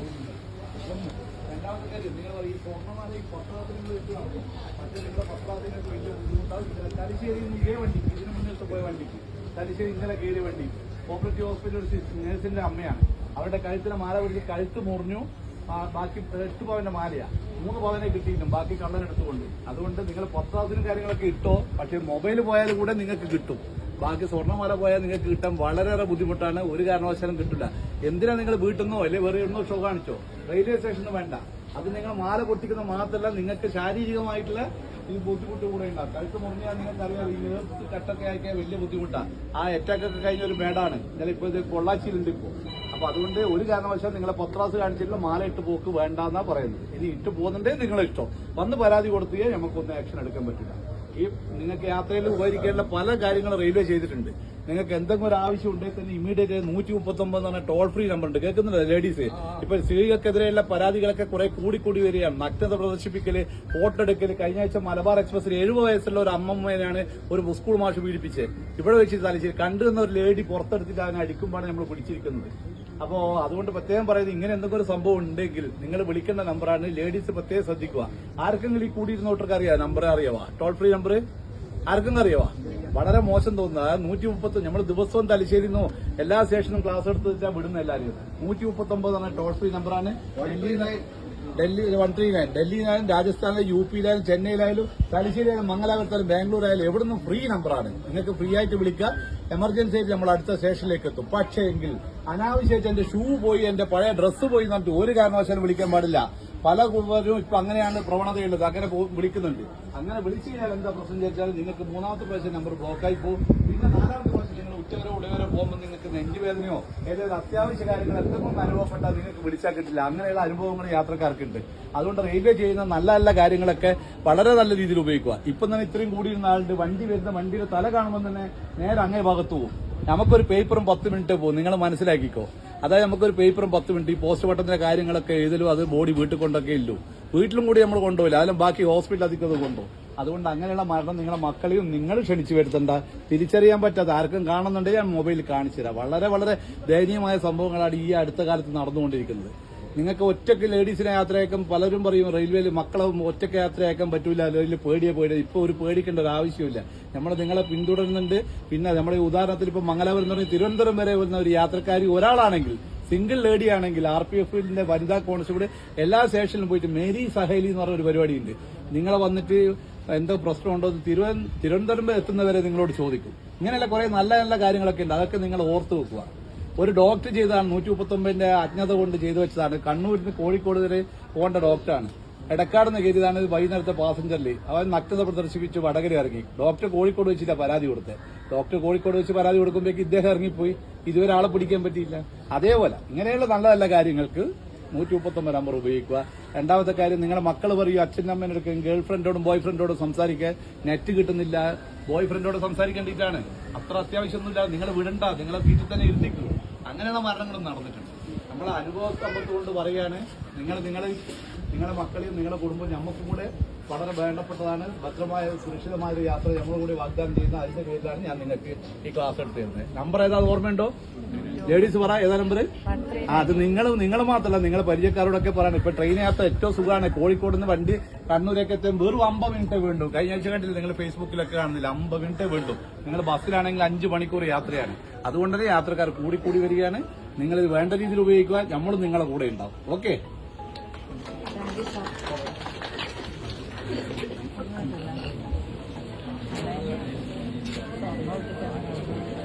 ഒന്ന് രണ്ടാമത്തെ കാര്യം നിങ്ങൾ ഈ സ്വർണമാല ഈ പത്രാത്തിൽ നിങ്ങൾ വെക്കുകയാണ് മറ്റേ നിങ്ങളുടെ പത്രാത്തിനൊക്കെ വലിയ ബുദ്ധിമുട്ടാവും തലശ്ശേരിയിൽ നിന്ന് ഇതേ വണ്ടിക്ക് ഇതിന് മുന്നേത്തെ പോയ വണ്ടിക്ക് തലശ്ശേരി ഇന്നലെ കയറിയ വണ്ടി കോപ്പറേറ്റീവ് ഹോസ്പിറ്റൽ നേഴ്സിന്റെ അമ്മയാണ് അവരുടെ കഴുത്തിലെ മാല പിടിച്ച് കഴുത്ത് മുറിഞ്ഞു ബാക്കി എട്ട് പവന്റെ മാലയാ മൂന്ന് പവനെ കിട്ടിയിട്ടും ബാക്കി കള്ളനെടുത്തുകൊണ്ട് അതുകൊണ്ട് നിങ്ങൾ പത്രാത്തിനും കാര്യങ്ങളൊക്കെ ഇട്ടോ പക്ഷേ മൊബൈൽ പോയാലും കൂടെ നിങ്ങൾക്ക് കിട്ടും. ബാക്കി സ്വർണമാല പോയാൽ നിങ്ങൾക്ക് കിട്ടാൻ വളരെയേറെ ബുദ്ധിമുട്ടാണ്. ഒരു കാരണവശാലും കിട്ടില്ല. എന്തിനാ നിങ്ങൾ വീട്ടിൽ നിന്നോ അല്ലെ വേറെ എവിടുന്നോ ഷോ കാണിച്ചോ? റെയിൽവേ സ്റ്റേഷനും വേണ്ട. അത് നിങ്ങൾ മാല പൊട്ടിക്കുന്ന മാത്രമല്ല നിങ്ങൾക്ക് ശാരീരികമായിട്ടുള്ള ഈ ബുദ്ധിമുട്ട് കൂടെ ഉണ്ടാവും. കഴുത്ത് മുറിഞ്ഞാൽ നിങ്ങൾക്ക് അറിയാം ഈ കട്ടൊക്കെ ആക്കിയാൽ വലിയ ബുദ്ധിമുട്ടാണ് ആ അറ്റാക്കൊക്കെ കഴിഞ്ഞ ഒരു മേടാണ്. ഇന്നലെ ഇപ്പോൾ ഇത് പൊള്ളാച്ചിയിലുണ്ട് ഇപ്പോൾ അപ്പൊ അതുകൊണ്ട് ഒരു കാരണവശാലും നിങ്ങളെ പത്രാസ് കാണിച്ചിട്ടുള്ള മാല ഇട്ട് പോക്ക് വേണ്ടെന്നാ പറയുന്നത്. ഇനി ഇട്ട് പോകുന്നുണ്ടെങ്കിൽ നിങ്ങളെ ഇഷ്ടം. വന്ന് പരാതി കൊടുത്തേ നമുക്കൊന്നും ആക്ഷൻ എടുക്കാൻ പറ്റില്ല. ഈ നിങ്ങൾക്ക് യാത്രയിൽ ഉപകരിക്കേണ്ട പല കാര്യങ്ങളും റെയിൽവേ ചെയ്തിട്ടുണ്ട്. നിങ്ങൾക്ക് എന്തെങ്കിലും ഒരു ആവശ്യം ഉണ്ടെങ്കിൽ തന്നെ ഇമീഡിയറ്റ് നൂറ്റി മുപ്പത്തൊമ്പത് എന്ന് പറഞ്ഞാൽ ടോൾ ഫ്രീ നമ്പർ ഉണ്ട്. കേൾക്കുന്നുണ്ട് ലേഡീസ് ഇപ്പൊ സ്ത്രീകൾക്കെതിരെയുള്ള പരാതികളൊക്കെ കുറെ കൂടി വരികയാണ്. നഗ്നത പ്രദർശിപ്പിക്കൽ ഫോട്ടോ എടുക്കൽ. കഴിഞ്ഞ ആഴ്ച മലബാർ എക്സ്പ്രസിൽ എഴുപത് വയസ്സുള്ള ഒരു അമ്മമ്മേനാണ് ഒരു സ്കൂൾ മാഷ് പീഡിപ്പിച്ചത്. ഇവിടെ വെച്ച് തലശ്ശേരി കണ്ടുവന്ന ഒരു ലേഡി പുറത്തെടുത്തിട്ട് അതിനെ അടിക്കുമ്പോഴാണ് നമ്മൾ പിടിച്ചിരിക്കുന്നത്. അപ്പോ അതുകൊണ്ട് പ്രത്യേകം പറയുന്നത് ഇങ്ങനെ എന്തെങ്കിലും ഒരു സംഭവം ഉണ്ടെങ്കിൽ നിങ്ങൾ വിളിക്കേണ്ട നമ്പറാണ് ലേഡീസ് പ്രത്യേകം ശ്രദ്ധിക്കുക. ആർക്കെങ്കിലും ഈ കൂടിയിരുന്നോട്ടർക്ക് അറിയാം? നമ്പർ അറിയാവാ? ടോൾ ഫ്രീ നമ്പർ ആർക്കെങ്കിലും അറിയാവാ? വളരെ മോശം തോന്നുന്നത് നൂറ്റി മുപ്പത്തി നമ്മൾ ദിവസവും തലശ്ശേരി എല്ലാ സ്റ്റേഷനും ക്ലാസ് എടുത്ത് വെച്ചാൽ വിടുന്ന എല്ലാവരും നൂറ്റി മുപ്പത്തി ഒമ്പത് എന്ന ടോൾ ഫ്രീ നമ്പറാണ് Delhi Delhi one three nine. ഡൽഹിയിലായാലും രാജസ്ഥാനിലും യു പിയിലായാലും ചെന്നൈയിലായാലും തലശ്ശേരിയായാലും മംഗലാപുരത്തായാലും ബാംഗ്ലൂർ ആയാലും എവിടുന്നും ഫ്രീ നമ്പറാണ് നിങ്ങൾക്ക് ഫ്രീ ആയിട്ട് വിളിക്കുക എമർജൻസി ആയിട്ട് നമ്മൾ അടുത്ത സ്റ്റേഷനിലേക്ക് എത്തും. പക്ഷേ എങ്കിൽ അനാവശ്യമായിട്ട് എന്റെ ഷൂ പോയി എന്റെ പഴയ ഡ്രസ്സ് പോയി എന്നിട്ട് ഒരു കാരണവശാലും വിളിക്കാൻ പാടില്ല. പല കുടുംബരും ഇപ്പൊ അങ്ങനെയാണ് പ്രവണതയുള്ളത്. അങ്ങനെ വിളിക്കുന്നുണ്ട്. അങ്ങനെ വിളിച്ചു കഴിഞ്ഞാൽ എന്താ പ്രശ്നം ചോദിച്ചാൽ നിങ്ങൾക്ക് മൂന്നാമത്തെ പ്രാവശ്യം നമ്പർ ബ്ലോക്കായി പോകും. പിന്നെ നാലാമത്തെ പ്രാവശ്യം നിങ്ങൾ ഉച്ചവരെ ഉടവരെ പോകുമ്പോൾ നിങ്ങൾക്ക് നെഞ്ചുവേദനയോ ഏതായാലും അത്യാവശ്യ കാര്യങ്ങൾ എന്തെങ്കിലും അനുഭവപ്പെട്ടാൽ നിങ്ങൾക്ക് വിളിച്ചാൽ കിട്ടില്ല. അങ്ങനെയുള്ള അനുഭവങ്ങൾ യാത്രക്കാർക്കുണ്ട്. അതുകൊണ്ട് റെയിൽവേ ചെയ്യുന്ന നല്ല നല്ല കാര്യങ്ങളൊക്കെ വളരെ നല്ല രീതിയിൽ ഉപയോഗിക്കുക. ഇപ്പം തന്നെ ഇത്രയും കൂടിയിരുന്ന ആളുണ്ട്. വണ്ടി വരുന്ന വണ്ടിയുടെ തല കാണുമ്പോൾ തന്നെ നേരെ അങ്ങേ ഭാഗത്ത് പോകും നമുക്കൊരു പേപ്പറും പത്ത് മിനിറ്റ് പോകും നിങ്ങൾ മനസ്സിലാക്കിക്കോ. അതായത് നമുക്കൊരു പേപ്പറും പത്ത് മിനിറ്റ് ഈ പോസ്റ്റ് പട്ടത്തിന്റെ കാര്യങ്ങളൊക്കെ എഴുതലും അത് ബോഡി വീട്ടിൽ കൊണ്ടൊക്കെ ഇല്ലു. വീട്ടിലും കൂടി നമ്മൾ കൊണ്ടുപോയില്ല അതിലും ബാക്കി ഹോസ്പിറ്റൽ അധികം കൊണ്ടു. അതുകൊണ്ട് അങ്ങനെയുള്ള മരണം നിങ്ങളുടെ മക്കളെയും നിങ്ങൾ ക്ഷണിച്ചു വരുത്തണ്ട. തിരിച്ചറിയാൻ പറ്റാത്ത ആർക്കും കാണുന്നുണ്ടെങ്കിൽ ഞാൻ മൊബൈലിൽ കാണിച്ചു തരാം. വളരെ വളരെ ദയനീയമായ സംഭവങ്ങളാണ് ഈ അടുത്ത കാലത്ത് നടന്നുകൊണ്ടിരിക്കുന്നത്. നിങ്ങൾക്ക് ഒറ്റയ്ക്ക് ലേഡീസിനെ യാത്രയാക്കാൻ പലരും പറയും റെയിൽവേയിൽ മക്കളെ ഒറ്റയ്ക്ക് യാത്രയാക്കാൻ പറ്റൂല അല്ലെങ്കിൽ പേടിയെ പേടിയ. ഇപ്പൊ ഒരു പേടിക്കേണ്ട ഒരു ആവശ്യമില്ല. നമ്മൾ നിങ്ങളെ പിന്തുടരുന്നുണ്ട്. പിന്നെ നമ്മുടെ ഉദാഹരണത്തിൽ ഇപ്പൊ മംഗലാപുരം എന്ന് പറഞ്ഞ തിരുവനന്തപുരം വരെ വരുന്ന ഒരു യാത്രക്കാരി ഒരാളാണെങ്കിൽ സിംഗിൾ ലേഡി ആണെങ്കിൽ ആർ പി എഫിന്റെ വനിതാ കോൺസ്റ്റബിൾ എല്ലാ സ്റ്റേഷനിലും പോയിട്ട് മേരി സഹേലി എന്ന് പറഞ്ഞ ഒരു പരിപാടിയുണ്ട്. നിങ്ങളെ വന്നിട്ട് എന്തോ പ്രശ്നമുണ്ടോ ഉണ്ടോ തിരുവന- തിരുവനന്തപുരം വരെ എത്തുന്നവരെ നിങ്ങളോട് ചോദിക്കും. ഇങ്ങനെയുള്ള കുറെ നല്ല നല്ല കാര്യങ്ങളൊക്കെ ഉണ്ട്. അതൊക്കെ നിങ്ങൾ ഓർത്തു വെക്കുക. ഒരു ഡോക്ടർ ചെയ്തതാണ്. നൂറ്റി മുപ്പത്തൊമ്പതിന്റെ അജ്ഞത കൊണ്ട് ചെയ്തു വെച്ചതാണ്. കണ്ണൂരിൽ നിന്ന് കോഴിക്കോട് വരെ പോകേണ്ട ഡോക്ടറാണ് എടക്കാട് നിന്ന് കയറിയതാണ് വൈകുന്നേരത്തെ പാസഞ്ചറിൽ അവൻ നഗ്നത പ്രദർശിപ്പിച്ച് വടകര ഇറങ്ങി. ഡോക്ടർ കോഴിക്കോട് വെച്ചില്ല പരാതി കൊടുത്തത് ഡോക്ടർ കോഴിക്കോട് വെച്ച് പരാതി കൊടുക്കുമ്പോഴേക്ക് ഇദ്ദേഹം ഇറങ്ങിപ്പോയി. ഇതുവരെ ആളെ പിടിക്കാൻ പറ്റിയില്ല. അതേപോലെ ഇങ്ങനെയുള്ള നല്ല നല്ല കാര്യങ്ങൾക്ക് നൂറ്റി മുപ്പത്തൊമ്പത് നമ്പർ ഉപയോഗിക്കുക. രണ്ടാമത്തെ കാര്യം നിങ്ങളുടെ മക്കൾ പറയും അച്ഛനും അമ്മേനെടുക്കും ഗേൾ ഫ്രണ്ടോടും ബോയ് ഫ്രണ്ടോടും സംസാരിക്കാൻ നെറ്റ് കിട്ടുന്നില്ല. ബോയ് ഫ്രണ്ടോട് സംസാരിക്കേണ്ടിയിട്ടാണ് അത്ര അത്യാവശ്യമൊന്നുമില്ല. നിങ്ങൾ വിടണ്ട. നിങ്ങളെ വീട്ടിൽ തന്നെ ഇരുത്തിക്കൂ അങ്ങനെയുള്ള മരണങ്ങളും നടന്നിട്ടുണ്ട്. നമ്മൾ അനുഭവ സമ്പത്ത് കൊണ്ട് പറയാണ് നിങ്ങൾ നിങ്ങളെ നിങ്ങളുടെ മക്കളെയും നിങ്ങളുടെ കുടുംബവും ഞമ്മക്കും കൂടെ വളരെ വേണ്ടപ്പെട്ടതാണ്. ഭദ്രമായ സുരക്ഷിതമായ ഒരു യാത്ര നമ്മൾ കൂടി വാഗ്ദാനം ചെയ്യുന്ന അതിന്റെ പേരിലാണ് ഞാൻ നിങ്ങൾക്ക് ഈ ക്ലാസ് എടുത്തു തരുന്നത് നമ്പർ ഏതാ ഓർമ്മയുണ്ടോ? ലേഡീസ് പറ ഏതാ നമ്പർ അത് നിങ്ങൾ നിങ്ങൾ മാത്രമല്ല നിങ്ങളെ പരിചയക്കാരോടൊക്കെ പറയണം. ഇപ്പൊ ട്രെയിൻ യാത്ര ഏറ്റവും സുഖമാണ്. കോഴിക്കോട് നിന്ന് വണ്ടി കണ്ണൂരേക്ക് എത്തും. വെറും അമ്പത് മിനിറ്റ് വേണ്ടു. കഴിഞ്ഞ ആഴ്ച കണ്ടില്ല നിങ്ങൾ ഫേസ്ബുക്കിലൊക്കെ കാണുന്നില്ല? അമ്പത് മിനിറ്റ് വേണ്ടു. നിങ്ങൾ ബസ്സിലാണെങ്കിൽ അഞ്ച് മണിക്കൂർ യാത്രയാണ്. അതുകൊണ്ട് തന്നെ യാത്രക്കാർ കൂടി കൂടി വരികയാണ്. നിങ്ങൾ ഇത് വേണ്ട രീതിയിൽ ഉപയോഗിക്കുക. നമ്മളും നിങ്ങളെ കൂടെ ഉണ്ടാവും. ഓക്കെ അങ്ങോട്ടല്ല